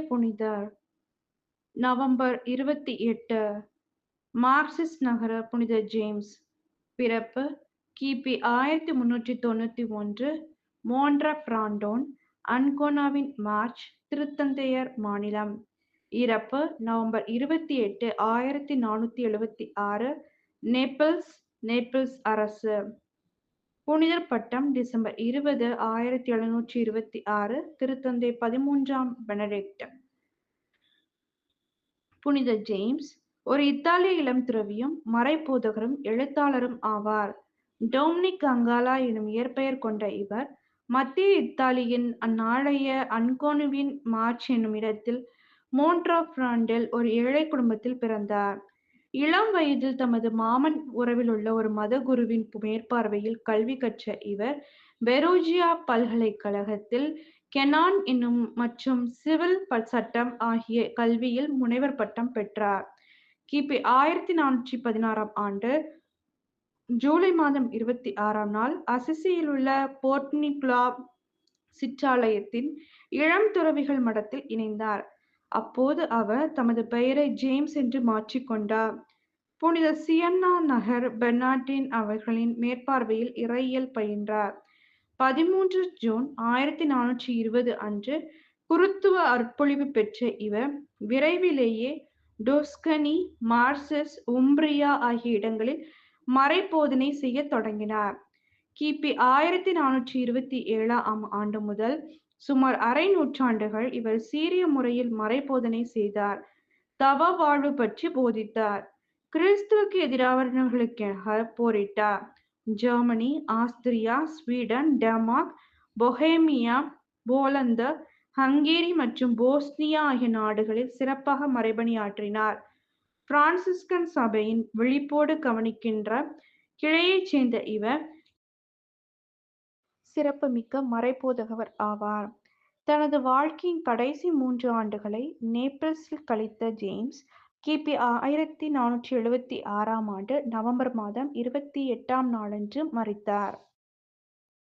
புனிதர் நவம்பர் இருபத்தி எட்டு மார்க்சிஸ் நகர புனித ஜேம்ஸ் பிறப்பு கிபி ஆயிரத்தி முன்னூற்றி தொண்ணூத்தி ஒன்று மோன்ட்ரா பிராண்டோன் அன்கோனாவின் மார்ச் திருத்தந்தையர் மாநிலம். இறப்பு நவம்பர் இருபத்தி எட்டு ஆயிரத்தி நானூத்தி எழுபத்தி ஆறு நேபிள்ஸ் நேபிள்ஸ் அரசு. புனிதர் பட்டம் டிசம்பர் இருபது ஆயிரத்தி எழுநூற்றி இருபத்தி ஆறு திருத்தந்தை பதிமூன்றாம் பெனடிக்ட் புனித ஜேம்ஸ் ஒரு இத்தாலிய இளம் துறவியும் மறைபோதகரும் எழுத்தாளரும் ஆவார். டோம்னிக் அங்காலா எனும் இயற்பெயர் கொண்ட இவர் மத்திய இத்தாலியின் அந்நாளைய அன்கோனுவின் மார்ச் என்னும் இடத்தில் மோன்ட்ரா பிராண்டில் ஒரு ஏழை குடும்பத்தில் பிறந்தார். இளம் வயதில் தமது மாமன் உறவில் உள்ள ஒரு மத குருவின் மேற்பார்வையில் கல்வி கற்ற இவர் பெரோஜியா பல்கலைக்கழகத்தில் கெனான் என்னும் மற்றும் சிவில் சட்டம் ஆகிய கல்வியில் முனைவர் பட்டம் பெற்றார். கிபி ஆயிரத்தி நானூற்றி பதினாறாம் ஆண்டு ஜூலை மாதம் இருபத்தி ஆறாம் நாள் அசிசியில் உள்ள போர்ட்னிக்லா சிற்றாலயத்தின் இளம் துறவிகள் மடத்தில் இணைந்தார். அப்போது அவர் தமது பெயரை ஜேம்ஸ் என்று மாற்றிக்கொண்டார் புனித சியன்னா நகர் பெர்னாட்டின் அவர்களின் மேற்பார்வையில் இறையியல் பயின்றார். பதிமூன்று ஜூன் ஆயிரத்தி நானூற்றி இருபது அன்று குருத்துவ அற்பொழிவு பெற்ற இவர் விரைவிலேயே டோஸ்கனி மார்சஸ் உம்ப்ரியா ஆகிய இடங்களில் மறைபோதனை செய்ய தொடங்கினார். கிபி ஆயிரத்தி நானூற்றி இருபத்தி ஏழாம் ஆண்டு முதல் சுமார் அரை நூற்றாண்டுகள் இவர் சீரிய முறையில் மறைபோதனை செய்தார். தவ வாழ்வு பற்றி போதித்தார். கிறிஸ்துவுக்கு எதிரானவர்களுக்காக போரிட்டார். Germany Austria Sweden Denmark Bohemia Poland Hungary மற்றும் போஸ்னியா ஆகிய நாடுகளில் சிறப்பாக மறைபணியாற்றினார். பிரான்சிஸ்கன் சபையின் விழிப்போடு கவனிக்கின்ற கிளையைச் சேர்ந்த இவர் சிறப்புமிக்க மறைபோதகவர் ஆவார். தனது வாழ்க்கையின் கடைசி மூன்று ஆண்டுகளை நேபிள்ஸில் கழித்த ஜேம்ஸ் கிபி ஆயிரத்தி நானூற்றி எழுபத்தி ஆறாம் ஆண்டு நவம்பர் மாதம் இருபத்தி எட்டாம் நாளன்று மறித்தார்.